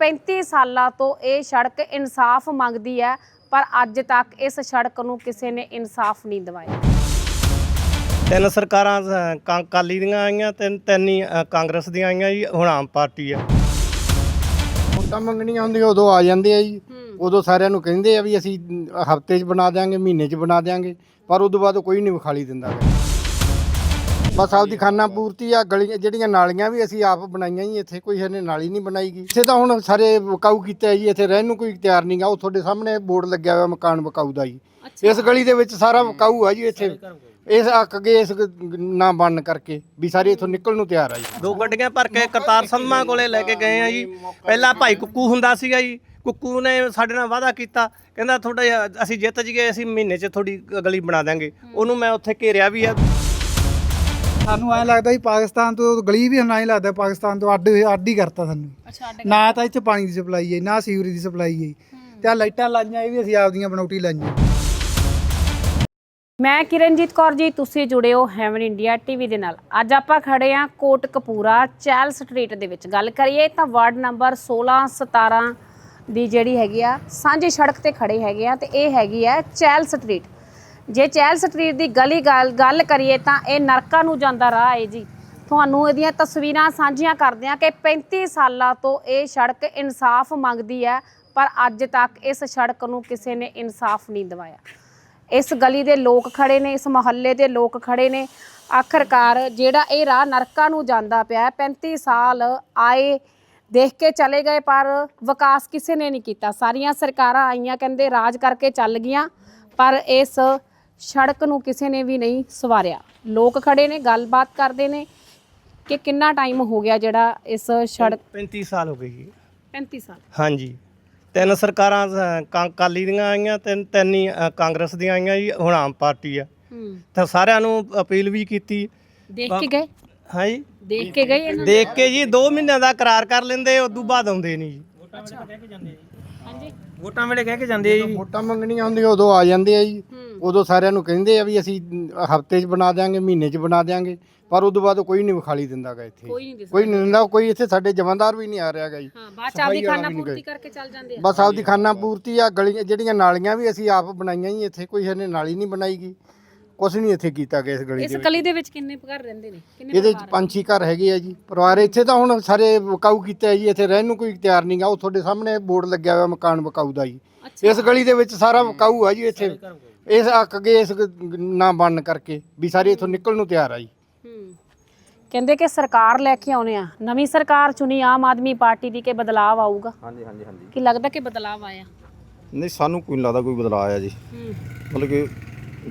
35 ਸਾਲਾਂ ਤੋਂ ਇਹ ਸੜਕ ਇਨਸਾਫ ਮੰਗਦੀ ਹੈ ਪਰ ਅੱਜ ਤੱਕ ਇਸ ਸੜਕ ਨੂੰ ਕਿਸੇ ਨੇ ਇਨਸਾਫ ਨਹੀਂ ਦਿਵਾਇਆ। ਤਿੰਨ ਸਰਕਾਰਾਂ ਕਾਂ- ਅਕਾਲੀ ਦੀਆਂ ਆਈਆਂ ਤਿੰਨ ਤਿੰਨ ਹੀ ਅ, ਕਾਂਗਰਸ ਦੀਆਂ ਆਈਆਂ ਜੀ ਹੁਣ ਆਮ ਪਾਰਟੀ ਆ। ਵੋਟਾਂ ਮੰਗਣੀਆਂ ਹੁੰਦੀਆਂ ਉਦੋਂ ਆ ਜਾਂਦੇ ਆ ਜੀ। ਉਦੋਂ ਸਾਰਿਆਂ ਨੂੰ ਕਹਿੰਦੇ ਆ ਵੀ ਅਸੀਂ ਹਫ਼ਤੇ 'ਚ ਬਣਾ ਦਿਆਂਗੇ ਮਹੀਨੇ 'ਚ ਬਣਾ ਦਿਆਂਗੇ ਪਰ ਉਦੋਂ ਬਾਅਦ ਕੋਈ ਨਹੀਂ ਵਿਖਾਲੀ ਦਿੰਦਾ ਗਾ। ਬਸ ਆਪਦੀ ਖਾਨਾ ਪੂਰਤੀ ਆ ਗਲੀਆਂ ਜਿਹੜੀਆਂ ਨਾਲੀਆਂ ਵੀ ਅਸੀਂ ਆਪ ਬਣਾਈਆਂ ਜੀ ਇੱਥੇ ਕੋਈ ਇਹਨੇ ਨਾਲੀ ਨਹੀਂ ਬਣਾਈਗੀ। ਇੱਥੇ ਤਾਂ ਹੁਣ ਸਾਰੇ ਵਿਕਾਊ ਕੀਤਾ ਜੀ ਇੱਥੇ ਰਹਿਣ ਨੂੰ ਕੋਈ ਤਿਆਰ ਨਹੀਂਗਾ ਉਹ ਤੁਹਾਡੇ ਸਾਹਮਣੇ ਬੋਰਡ ਲੱਗਿਆ ਹੋਇਆ ਮਕਾਨ ਵਿਕਾਊ ਦਾ ਜੀ। ਇਸ ਗਲੀ ਦੇ ਵਿੱਚ ਸਾਰਾ ਵਿਕਾਊ ਆ ਜੀ ਇੱਥੇ। ਇਸ ਅੱਗੇ ਇਸ ਨਾ ਬਣਨ ਕਰਕੇ ਵੀ ਸਾਰੇ ਇੱਥੋਂ ਨਿਕਲਣ ਨੂੰ ਤਿਆਰ ਆ ਜੀ। ਦੋ ਗੱਡੀਆਂ ਭਰ ਕੇ ਕਰਤਾਰ ਸੰਧਮਾ ਕੋਲੇ ਲੈ ਕੇ ਗਏ ਆ ਜੀ। ਪਹਿਲਾਂ ਭਾਈ ਕੁੱਕੂ ਹੁੰਦਾ ਸੀਗਾ ਜੀ। ਕੁੱਕੂ ਨੇ ਸਾਡੇ ਨਾਲ ਵਾਅਦਾ ਕੀਤਾ। ਕਹਿੰਦਾ ਤੁਹਾਡਾ ਜਿਹਾ ਅਸੀਂ ਜਿੱਤ ਜੀਏ ਅਸੀਂ ਮਹੀਨੇ 'ਚ ਤੁਹਾਡੀ ਗਲੀ ਬਣਾ ਦਾਂਗੇ ਉਹਨੂੰ ਮੈਂ ਉੱਥੇ ਘੇਰਿਆ ਵੀ ਆ। ਸਾਨੂੰ ਐਂ ਲੱਗਦਾ ਸੀ ਪਾਕਿਸਤਾਨ ਤੋਂ ਗਲੀ ਵੀ ਨਾ ਹੀ ਲੱਗਦਾ ਪਾਕਿਸਤਾਨ ਤੋਂ ਅੱਡ ਅੱਡ ਹੀ ਕਰਤਾ ਸਾਨੂੰ। ਅੱਛਾ ਨਾ ਤਾਂ ਇੱਥੇ ਪਾਣੀ ਦੀ ਸਪਲਾਈ ਹੈ ਨਾ ਸੀਵਰੇਜ ਦੀ ਸਪਲਾਈ ਹੈ। ਤੇ ਆ ਲਾਈਟਾਂ ਲਾਈਆਂ ਇਹ ਵੀ ਅਸੀਂ ਆਪਦੀਆਂ ਬਣਾਉਟੀ ਲਾਈਆਂ। ਮੈਂ ਕਿਰਨਜੀਤ ਕੌਰ ਜੀ ਤੁਸੀਂ ਜੁੜੇ ਹੋ ਹੈਵਨ ਇੰਡੀਆ ਟੀਵੀ ਦੇ ਨਾਲ। ਅੱਜ ਆਪਾਂ ਖੜੇ ਆ ਕੋਟ ਕਪੂਰਾ ਚੈਲ ਸਟਰੀਟ ਦੇ ਵਿੱਚ। ਗੱਲ ਕਰੀਏ ਤਾਂ ਵਾਰਡ ਨੰਬਰ 16 17 ਦੀ ਜਿਹੜੀ ਹੈਗੀ ਆ ਸਾਂਝੀ ਸੜਕ ਤੇ ਖੜੇ ਹੈਗੇ ਆ ਤੇ ਇਹ ਹੈਗੀ ਆ ਚੈਲ ਸਟਰੀਟ। ਜੇ ਚਹਿਲ ਸਟਰੀਟ ਦੀ ਗਲੀ ਗੱਲ ਗੱਲ ਕਰੀਏ ਤਾਂ ਇਹ ਨਰਕਾਂ ਨੂੰ ਜਾਂਦਾ ਰਾਹ ਹੈ ਜੀ। ਤੁਹਾਨੂੰ ਇਹਦੀਆਂ ਤਸਵੀਰਾਂ ਸਾਂਝੀਆਂ ਕਰਦੇ ਆ ਕਿ 35 ਸਾਲਾਂ ਤੋਂ ਇਹ ਸੜਕ ਇਨਸਾਫ ਮੰਗਦੀ ਹੈ, ਪਰ ਅੱਜ ਤੱਕ ਇਸ ਸੜਕ ਨੂੰ ਕਿਸੇ ਨੇ ਇਨਸਾਫ ਨਹੀਂ ਦਿਵਾਇਆ। ਇਸ ਗਲੀ ਦੇ ਲੋਕ ਖੜੇ ਨੇ, ਇਸ ਮੁਹੱਲੇ ਦੇ ਲੋਕ ਖੜੇ ਨੇ। ਆਖਰਕਾਰ ਜਿਹੜਾ ਇਹ ਰਾਹ ਨਰਕਾਂ ਨੂੰ ਜਾਂਦਾ ਪਿਆ ਹੈ 35 ਸਾਲ ਆਏ ਦੇਖ ਕੇ ਚਲੇ ਗਏ, ਪਰ ਵਿਕਾਸ ਕਿਸੇ ਨੇ ਨਹੀਂ ਕੀਤਾ। ਸਾਰੀਆਂ ਸਰਕਾਰਾਂ ਆਈਆਂ, ਕਹਿੰਦੇ ਰਾਜ ਕਰਕੇ ਚੱਲ ਗਈਆਂ, ਪਰ ਇਸ ਸੜਕ ਨੂੰ ਕਿਸੇ ਨੇ ਵੀ ਨਹੀਂ ਸਵਾਰਿਆ। ਲੋਕ ਖੜੇ ਨੇ ਗੱਲਬਾਤ ਕਰਦੇ ਨੇ ਕਿ ਕਿੰਨਾ ਟਾਈਮ ਹੋ ਗਿਆ ਜਿਹੜਾ ਇਸ ਸੜਕ 35 ਸਾਲ ਹੋ ਗਏ ਜੀ। 35 ਸਾਲ। ਹਾਂਜੀ। ਤਿੰਨ ਸਰਕਾਰਾਂ ਅ, ਕਾਂ- ਅਕਾਲੀ ਦੀਆਂ ਆਈਆਂ ਤਿੰਨ ਤਿੰਨ ਹੀ ਕਾਂਗਰਸ ਦੀਆਂ ਆਈਆਂ ਜੀ ਹੁਣ ਆਮ ਪਾਰਟੀ ਆ। ਹੂੰ। ਤਾਂ ਸਾਰਿਆਂ ਨੂੰ ਅਪੀਲ ਵੀ ਕੀਤੀ। ਦੇਖ ਕੇ ਗਏ? ਹਾਂਜੀ। ਦੇਖ ਕੇ ਗਏ ਇਹਨਾਂ ਦੇਖ ਕੇ ਜੀ 2 ਮਹੀਨਿਆਂ ਦਾ ਕਰਾਰ ਕਰ ਲੈਂਦੇ ਉਦੋਂ ਬਾਅਦ ਆਉਂਦੇ ਨਹੀਂ ਜੀ। ਹਾਂਜੀ। ਵੋਟਾਂ ਵੇਲੇ ਕਹਿ ਕੇ ਜਾਂਦੇ ਆ ਜੀ। ਵੋਟਾਂ ਮੰਗਣੀਆਂ ਹੁੰਦੀਆਂ ਉਦੋਂ ਆ ਜਾਂਦੇ ਆ ਜੀ। ਹੂੰ। ਉਦੋਂ ਸਾਰਿਆਂ ਨੂੰ ਕਹਿੰਦੇ ਆ ਵੀ ਅਸੀਂ ਹਫ਼ਤੇ 'ਚ ਬਣਾ ਦਿਆਂਗੇ ਮਹੀਨੇ 'ਚ ਬਣਾ ਦਿਆਂਗੇ ਪਰ ਉਦੋਂ ਬਾਅਦ ਕੋਈ ਨਹੀਂ ਵਿਖਾਲੀ ਦਿੰਦਾਗਾ ਇੱਥੇ। ਕੋਈ ਨਹੀਂ ਦਿਸਦਾ ਕੋਈ ਨਹੀਂ ਦਿੰਦਾ ਕੋਈ ਇੱਥੇ ਸਾਡੇ ਜਮਾਂਦਾਰ ਵੀ ਨਹੀਂ ਆ ਰਿਹਾਗਾ ਜੀ। ਹਾਂ ਬਾਅਦ ਚ ਆਪਦੀ ਸਫ਼ਾਈ ਵਾਲਾ ਖਾਨਾ ਵੀ ਨਹੀਂ ਪੂਰਤੀ। ਕਰਕੇ ਚੱਲ ਜਾਂਦੇ ਆ। ਬਸ ਆਪਦੀ ਖਾਨਾ ਪੂਰਤੀ ਆ ਗਲੀਆਂ ਜਿਹੜੀਆਂ ਨਾਲੀਆਂ ਵੀ ਅਸੀਂ ਆਪ ਬਣਾਈਆਂ ਜੀ ਇੱਥੇ ਕੋਈ ਇਹਨੇ ਨਾਲੀ ਨਹੀਂ ਬਣਾਈਗੀ। ਕੁਛ ਨਹੀਂ ਇੱਥੇ ਕੀਤਾ ਗਿਆ ਇਸ ਗਲੀ ਇਸ ਦੇ ਵਿੱਚ। ਗਲੀ ਦੇ ਵਿੱਚ ਕਿੰਨੇ ਘਰ ਰਹਿੰਦੇ ਨੇ? ਕਿੰਨੇ ਇਹਦੇ ਚ ਪਰਿਵਾਰ ਪੰਜ ਛੇ ਘਰ ਹੈਗੇ ਆ ਜੀ। ਪਰਿਵਾਰ ਇੱਥੇ ਤਾਂ ਹੁਣ ਸਾਰੇ ਵਿਕਾਊ ਕੀਤਾ ਜੀ ਇੱਥੇ ਰਹਿਣ ਨੂੰ ਕੋਈ ਤਿਆਰ ਨਹੀਂਗਾ ਉਹ ਤੁਹਾਡੇ ਸਾਹਮਣੇ ਬੋਰਡ ਲੱਗਿਆ ਹੋਇਆ ਮਕਾਨ ਵਿਕਾਊ ਦਾ ਜੀ। ਅੱਛਾ। ਇਸ ਗਲੀ ਦੇ ਵਿੱਚ ਸਾਰਾ ਵਿਕਾਊ ਆ ਜੀ ਇੱਥੇ। ਇਸ ਅੱਗੇ ਇਸ ਨਾ ਬਣਨ ਕਰਕੇ ਵੀ ਸਾਰੇ ਇੱਥੋਂ ਨਿਕਲਣ ਨੂੰ ਤਿਆਰ ਆ ਜੀ। ਹੂੰ। ਕਹਿੰਦੇ ਕਿ ਸਰਕਾਰ ਲੈ ਕੇ ਆਉਨੇ ਆ। ਨਵੀਂ ਸਰਕਾਰ ਚੁਣੀ ਆਮ ਆਦਮੀ ਪਾਰਟੀ ਦੀ ਕਿ ਬਦਲਾਵ ਆਊਗਾ? ਹਾਂਜੀ ਹਾਂਜੀ ਹਾਂਜੀ। ਕੀ ਲੱਗਦਾ ਕਿ ਬਦਲਾਵ ਆਇਆ? ਨਹੀਂ ਸਾਨੂੰ ਕੋਈ ਨਹੀਂ ਲੱਗਦਾ ਕੋਈ ਬਦਲਾਅ ਆਇਆ ਜੀ। ਹੂੰ। ਮਤਲਬ ਕਿ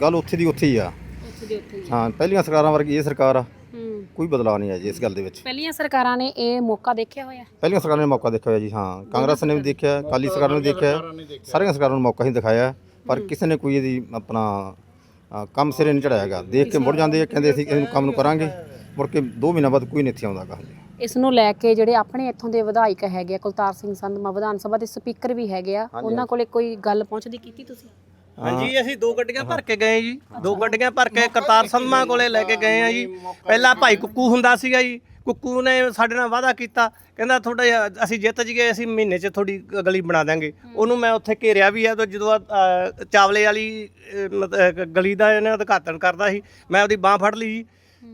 ਗੱਲ ਉੱਥੇ ਦੀ ਉੱਥੇ ਹੀ ਆ। ਉੱਥੇ ਦੇ ਉੱਥੇ ਹੀ। ਹਾਂ ਪਹਿਲੀਆਂ ਸਰਕਾਰਾਂ ਵਰਗੀ ਇਹ ਸਰਕਾਰ ਆ। ਹੂੰ। ਕੋਈ ਬਦਲਾਅ ਨਹੀਂ ਆਇਆ ਜੀ ਇਸ ਗੱਲ ਦੇ ਵਿੱਚ। ਪਹਿਲੀਆਂ ਸਰਕਾਰਾਂ ਨੇ ਇਹ ਮੌਕਾ ਦੇਖਿਆ ਹੋਇਆ? ਪਹਿਲੀਆਂ ਸਰਕਾਰਾਂ ਨੇ ਮੌਕਾ ਦੇਖਿਆ ਹੋਇਆ ਜੀ ਹਾਂ। ਕਾਂਗਰਸ ਨੇ ਵੀ ਦੇਖਿਆ ਅਕਾਲੀ ਸਰਕਾਰ ਨੇ ਦੇਖਿਆ। ਸਾਰੀਆਂ ਸਰਕਾਰਾਂ ਨੂੰ ਮੌਕਾ ਹੀ ਦਿਖਾਇਆ। ਪਰ ਕਿਸੇ ਨੇ ਕੋਈ ਇਹਦੀ ਆਪਣਾ ਅ, ਕੰਮ ਸਿਰੇ ਨਹੀਂ ਚੜਾਇਆ ਹੈਗਾ। ਦੇਖ ਕੇ ਮੁੜ ਜਾਂਦੇ ਆ ਕਹਿੰਦੇ ਅਸੀਂ ਇਹਨੂੰ ਕੰਮ ਨੂੰ ਕਰਾਂਗੇ। ਮੁੜ ਕੇ 2 ਮਹੀਨਾ ਬਾਅਦ ਕੋਈ ਨਹੀਂ ਇੱਥੇ ਆਉਂਦਾਗਾ ਇਸ ਨੂੰ ਲੈ ਕੇ ਜਿਹੜੇ ਆਪਣੇ ਇੱਥੋਂ ਦੇ ਵਿਧਾਇਕ ਹੈਗੇ ਆ ਕੁਲਤਾਰ ਸਿੰਘ ਸੰਧਮਾ ਵਿਧਾਨ ਸਭਾ ਦੇ ਸਪੀਕਰ ਵੀ ਹੈਗੇ ਆ ਉਹਨਾਂ ਕੋਲੇ ਕੋਈ ਗੱਲ ਪਹੁੰਚਦੀ ਕੀਤੀ ਤੁਸੀਂ? ਹਾਂਜੀ ਅਸੀਂ ਦੋ ਗੱਡੀਆਂ ਭਰ ਕੇ ਗਏ ਜੀ। ਦੋ ਗੱਡੀਆਂ ਭਰ ਕੇ ਕਰਤਾਰ ਸੰਧਮਾ ਕੋਲੇ ਲੈ ਕੇ ਗਏ ਆ ਜੀ। ਪਹਿਲਾਂ ਭਾਈ ਕੁੱਕੂ ਹੁੰਦਾ ਸੀਗਾ ਜੀ। ਕੁੱਕੂ ਨੇ ਸਾਡੇ ਨਾਲ ਵਾਅਦਾ ਕੀਤਾ। ਕਹਿੰਦਾ ਤੁਹਾਡਾ ਅਸੀਂ ਜਿੱਤ ਜੀਏ ਅਸੀਂ ਮਹੀਨੇ 'ਚ ਤੁਹਾਡੀ ਗਲੀ ਬਣਾ ਦਾਂਗੇ ਉਹਨੂੰ ਮੈਂ ਉੱਥੇ ਘੇਰਿਆ ਵੀ ਆ ਤੇ ਜਦੋਂ ਅ, ਚਾਵਲੇ ਵਾਲੀ ਅ, ਮਤ- ਅ, ਗਲੀ ਦਾ ਇਹਨੇ ਉਦਘਾਟਨ ਕਰਦਾ ਸੀ। ਮੈਂ ਉਹਦੀ ਬਾਹ ਫੜ ਲਈ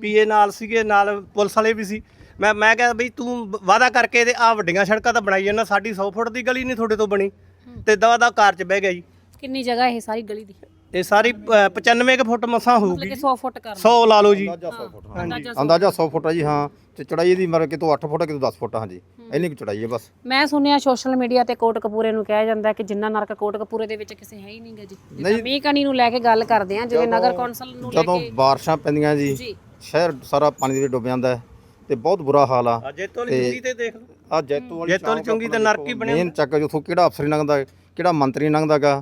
ਪੀਏ ਨਾਲ ਸੀਗੇ ਨਾਲ ਪੁਲਿਸ ਵਾਲੇ ਵੀ ਸੀ। ਮੈਂ ਮੈਂ ਕਿਹਾ ਬਈ ਤੂੰ ਵਾਅਦਾ ਕਰਕੇ ਤੇ ਆ ਵੱਡੀਆਂ ਸੜਕਾਂ ਤਾਂ ਬਣਾਈ ਜਾਂਦਾ ਸਾਡੀ 100 ਫੁੱਟ ਦੀ ਗਲੀ ਨਹੀਂ ਤੁਹਾਡੇ ਤੋਂ ਬਣੀ। ਤੇ ਦਵਾ ਦਾ ਕਾਰ 'ਚ ਬਹਿ ਗਿਆ ਜੀ। ਕਿੰਨੀ ਜਗ੍ਹਾ ਇਹ ਸਾਰੀ ਗਲੀ ਦੀ? ਇਹ ਸਾਰੀ ਅ, 95 ਕੁ ਫੁੱਟ ਮਸਾਂ ਹੋਊਗੀ। ਕਿ 100 ਫੁੱਟ ਕਰ 100 ਲਾ ਲਓ ਜੀ। ਅੰਦਾਜ਼ਾ ਅੰਦਾਜ਼ਾ 100 ਫੁੱਟ। ਆ ਜੀ ਹਾਂ। ਤੇ ਚੜਾਈ ਇਹਦੀ ਮਰ ਕਿਤੋਂ 8 ਫੁੱਟ ਆ ਕਿਤੋਂ 10 ਫੁੱਟ ਆ ਹਾਂਜੀ। ਇੰਨੀ ਕੁ ਚੜਾਈ ਹੈ ਬਸ। ਮੈਂ ਸੁਣਿਆ ਸੋਸ਼ਲ ਮੀਡੀਆ ਤੇ ਕੋਟ ਕਪੂਰੇ ਨੂੰ ਕਿਹਾ ਜਾਂਦਾ ਕਿ ਜਿੰਨਾ ਨਰਕ ਕੋਟ ਕਪੂਰੇ ਦੇ ਵਿੱਚ ਕਿਸੇ ਹੈ ਹੀ ਨਹੀਂਗਾ ਜੀ। ਜਿੱਦਾਂ ਮੀਂਹ ਕਣੀ ਨੂੰ ਲੈ ਕੇ ਗੱਲ ਕਰਦੇ ਆ ਜਿਵੇਂ ਨਗਰ ਕੌਂਸਲ ਨੂੰ ਲੈ ਜਦੋਂ ਕੇ ਬਾਰਿਸ਼ਾਂ ਪੈਂਦੀਆਂ ਜੀ ਜੀ। ਸ਼ਹਿਰ ਸਾਰਾ ਪਾਣੀ ਦੇ ਵਿੱਚ ਡੁੱਬ ਜਾਂਦਾ ਹੈ ਤੇ ਬਹੁਤ ਬੁਰਾ ਹਾਲ ਆ। ਜੇਤੋਂ ਵਾਲੀ ਚੁੰਗੀ ਤੇ ਦੇਖ ਲਓ। ਆ ਜੈਤੋ ਵਾਲੀ ਜੈਤੋ ਵਾਲੀ ਚੁੰਗੀ ਤੇ ਨਰਕ ਹੀ ਬਣਿਆ ਮੇਨ ਚੱਕ ਜਿੱਥੋਂ ਕਿਹੜਾ ਅਫਸਰ ਲੰਘਦਾ ਹੈ, ਕਿਹੜਾ ਮੰਤਰੀ ਲੰਘਦਾਗਾ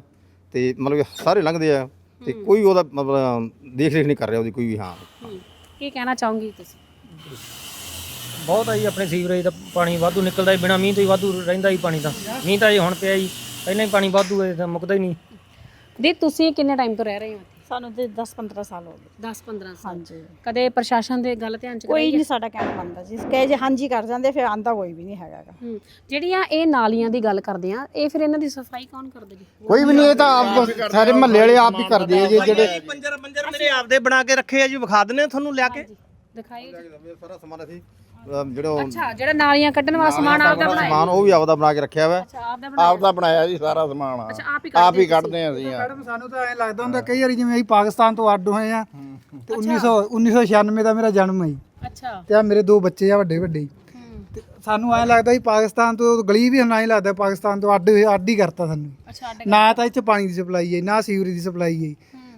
ਤੇ ਮਤਲਬ ਕਿ ਸਾਰੇ ਲੰਘਦੇ ਆ ਤੇ ਕੋਈ ਉਹਦਾ ਮਤਲਬ ਦੇਖ ਰੇਖ ਨਹੀਂ ਕਰ ਰਿਹਾ ਉਹਦੀ ਕੋਈ ਵੀ ਹਾਂ। ਹੂੰ। ਕੀ ਕਹਿਣਾ ਚਾਹੋਗੀ ਤੁਸੀਂ? ਬਹੁਤ ਆ ਜੀ ਆਪਣੇ ਸੀਵਰੇਜ ਦਾ ਪਾਣੀ ਵਾਧੂ ਨਿਕਲਦਾ ਬਿਨਾ ਮੀਂਹ ਤੋਂ ਹੀ ਵਾਧੂ ਰਹਿੰਦਾ ਹੀ ਪਾਣੀ ਤਾਂ। ਮੀਂਹ ਤਾਂ ਜੀ ਹੁਣ ਪਿਆ ਜੀ ਪਹਿਲਾਂ ਹੀ ਪਾਣੀ ਵਾਧੂ ਹੈ ਤਾਂ ਮੁੱਕਦਾ ਹੀ ਨਹੀਂ। ਦੀ ਤੁਸੀਂ ਕਿੰਨੇ ਟਾਈਮ ਤੋਂ ਰਹਿ ਰਹੇ ਹੋ ਇੱਥੇ? ਸਾਨੂੰ ਤੇ 10 15 ਸਾਲ ਹੋ ਗਏ। 10 15 ਸਾਲ। ਹਾਂਜੀ। ਕਦੇ ਪ੍ਰਸ਼ਾਸਨ ਦੇ ਗੱਲ ਧਿਆਨ ਚ ਕੋਈ ਨਹੀਂ ਸਾਡਾ ਕਹਿਣਾ ਮੰਨਦਾ ਜੀ। ਕਹੇ ਜੇ ਹਾਂਜੀ ਕਰ ਜਾਂਦੇ ਫਿਰ ਆਂਦਾ ਕੋਈ ਵੀ ਨਹੀਂ ਹੈਗਾ ਗਾ। ਹੂੰ ਜਿਹੜੀਆਂ ਇਹ ਨਾਲੀਆਂ ਦੀ ਗੱਲ ਕਰਦੇ ਆ ਇਹ ਫਿਰ ਇਹਨਾਂ ਦੀ ਸਫ਼ਾਈ ਕੌਣ ਕਰਦਾ ਜੀ? ਕੋਈ ਵੀ ਨਹੀਂ ਇਹ ਤਾਂ ਆਪ ਸਾਰੇ ਮਹੱਲੇ ਵਾਲੇ ਆਪ ਹੀ ਕਰਦੇ ਆ ਜੀ ਜਿਹੜੇ ਪੰਜਰ ਪੰਜਰ ਮੇਰੇ ਆਪਦੇ ਬਣਾ ਕੇ ਰੱਖੇ ਆ ਜੀ ਵਿਖਾ ਦਿੰਨੇ ਤੁਹਾਨੂੰ ਲਿਆ ਕੇ। ਦਿਖਾਈ ਸਾਰਾ ਸਮਾਨ ਅਸੀਂ ਅਮ ਜਿਹੜਾ ਉਹ ਅੱਛਾ ਜਿਹੜਾ ਨਾਲੀਆਂ ਕੱਢਣ ਵਾਲਾ ਸਮਾਨ ਆਪਦਾ ਬਣਾਇਆ ਸਮਾਨ ਉਹ ਵੀ ਆਪਦਾ ਬਣਾ ਕੇ ਰੱਖਿਆ ਹੋਇਆ ਅੱਛਾ ਆਪਦਾ ਬਣਾਇਆ ਆਪ ਦਾ ਬਣਾਇਆ ਜੀ ਸਾਰਾ ਸਮਾਨ ਅੱਛਾ ਆਪ ਹੀ ਆਪ ਕਰਦੇ ਹੀ ਕੱਢਦੇ ਆ ਅਸੀਂ ਆ ਮੈਡਮ ਸਾਨੂੰ ਤਾਂ ਐਂ ਲੱਗਦਾ ਹੁੰਦਾ ਕਈ ਵਾਰੀ ਜਿਵੇਂ ਅਸੀਂ ਪਾਕਿਸਤਾਨ ਤੋਂ ਅੱਡ ਹੋਏ ਆ ਤੇ 1900 1996 ਦਾ ਮੇਰਾ ਜਨਮ ਹੈ ਜੀ। ਅੱਛਾ। ਤੇ ਆ ਮੇਰੇ ਦੋ ਬੱਚੇ ਆ ਵੱਡੇ ਵੱਡੇ। ਹੀ। ਹੂੰ ਤੇ ਸਾਨੂੰ ਐਂ ਲੱਗਦਾ ਸੀ ਪਾਕਿਸਤਾਨ ਤੋਂ ਗਲੀ ਵੀ ਨਾ ਹੀ ਲੱਗਦਾ ਪਾਕਿਸਤਾਨ ਤੋਂ ਅੱਡ ਅੱਡ ਹੀ ਕਰਤਾ ਸਾਨੂੰ। ਅੱਛਾ ਅੱਡ ਨਾ ਤਾਂ ਇੱਥੇ ਪਾਣੀ ਦੀ ਸਪਲਾਈ ਹੈ ਨਾ ਸੀਵਰੇਜ ਦੀ ਸਪਲਾਈ ਹੈ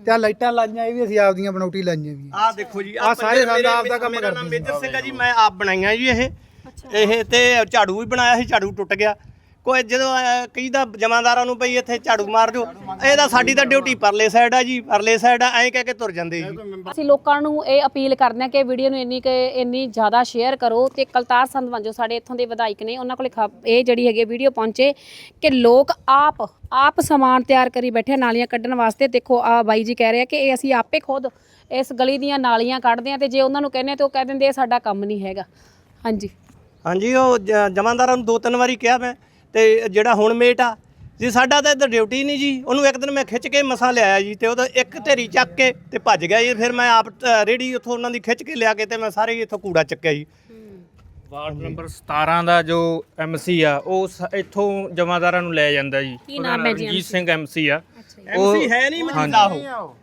ਤੇ ਆ ਲਾਈਟਾਂ ਲਾਈਆਂ ਇਹ ਵੀ ਅਸੀਂ ਆਪਦੀਆਂ ਬਣਾਉਟੀ ਲਾਈਆਂ ਵੀ ਆਹ ਦੇਖੋ ਜੀ ਆਹ ਸਾਰੇ ਮੇਰੇ- ਆਪਦਾ ਕੰਮ ਮੇਰਾ ਨਾਮ ਕਰਦੇ ਮੇਜਰ ਸਿੰਘ ਆ ਜੀ ਮੈਂ ਆਪ ਬਣਾਈਆਂ ਜੀ ਇਹ। ਇਹ ਤੇ ਝਾੜੂ ਵੀ ਬਣਾਇਆ ਸੀ ਝਾੜੂ ਟੁੱਟ ਗਿਆ। ਕੋਈ ਜਦੋਂ ਅਹ, ਕਈ ਦਾ ਜਮਾਂਦਾਰਾਂ ਨੂੰ ਪਈ ਇੱਥੇ ਝਾੜੂ ਮਾਰ ਦਿਓ। ਇਹ ਤਾਂ ਸਾਡੀ ਤਾਂ ਡਿਊਟੀ ਪਰਲੇ ਸਾਈਡ ਆ ਜੀ ਪਰਲੇ ਸਾਈਡ ਆ ਐਂ ਕਹਿ ਕੇ ਤੁਰ ਜਾਂਦੇ ਜੀ। ਅਸੀਂ ਲੋਕਾਂ ਨੂੰ ਇਹ ਅਪੀਲ ਕਰਦੇ ਹਾਂ ਕਿ ਵੀਡੀਓ ਨੂੰ ਇੰਨੀ ਕਿ ਇੰਨੀ ਜ਼ਿਆਦਾ ਸ਼ੇਅਰ ਕਰੋ ਤੇ ਕਲਤਾਰ ਸੰਧਵਾਂ ਜੋ ਸਾਡੇ ਇੱਥੋਂ ਦੇ ਵਿਧਾਇਕ ਨੇ ਉਹਨਾਂ ਕੋਲੇ ਇਹ ਜਿਹੜੀ ਹੈਗੀ ਵੀਡੀਓ ਪਹੁੰਚੇ ਕਿ ਲੋਕ ਆਪ ਆਪ ਸਮਾਨ ਤਿਆਰ ਕਰੀ ਬੈਠੇ ਨਾਲੀਆਂ ਕੱਢਣ ਵਾਸਤੇ। ਦੇਖੋ ਆ ਬਾਈ ਜੀ ਕਹਿ ਰਹੇ ਆ ਕਿ ਇਹ ਅਸੀਂ ਆਪੇ ਖੁਦ ਇਸ ਗਲੀ ਦੀਆਂ ਨਾਲੀਆਂ ਕੱਢਦੇ ਆ ਤੇ ਜੇ ਉਹਨਾਂ ਨੂੰ ਕਹਿੰਦੇ ਆ ਤੇ ਉਹ ਕਹਿ ਦਿੰਦੇ ਇਹ ਸਾਡਾ ਕੰਮ ਨਹੀਂ ਹੈਗਾ। ਹਾਂਜੀ। ਹਾਂਜੀ ਉਹ ਜਮਾਂਦਾਰਾਂ ਨੂੰ ਦੋ ਤਿੰਨ ਵਾਰੀ ਕਿਹਾ ਮੈਂ। ਤੇ ਜਿਹੜਾ ਹੁਣ ਮੇਟ ਆ ਜੀ ਸਾਡਾ ਤਾਂ ਇੱਧਰ ਡਿਊਟੀ ਨਹੀਂ ਜੀ ਉਹਨੂੰ ਇੱਕ ਦਿਨ ਮੈਂ ਖਿੱਚ ਕੇ ਮਸਾ ਲਿਆਇਆ ਜੀ ਤੇ ਉਹਦਾ ਇੱਕ ਢੇਰੀ ਚੱਕ ਕੇ ਤੇ ਭੱਜ ਗਿਆ ਜੀ ਫਿਰ ਮੈਂ ਆਪ ਅ, ਰੇਹੜੀ ਉੱਥੋਂ ਉਹਨਾਂ ਦੀ ਖਿੱਚ ਕੇ ਲਿਆ ਕੇ ਤੇ ਮੈਂ ਸਾਰੇ ਇੱਥੋਂ ਕੂੜਾ ਚੱਕਿਆ ਜੀ। ਵਾਰਡ ਨੰਬਰ 17 ਦਾ ਜੋ ਐਮਸੀ ਆ ਉਹ ਸ- ਇੱਥੋਂ ਜਮਾਦਾਰਾਂ ਨੂੰ ਲੈ ਜਾਂਦਾ ਜੀ। ਕੀ ਨਾਮ ਹੈ ਜੀ ਰਣਜੀਤ ਸਿੰਘ ਐਮਸੀ ਆ। ਐਮਸੀ ਹੈ ਨਹੀਂ ਮਜੀਦਾ ਉਹ।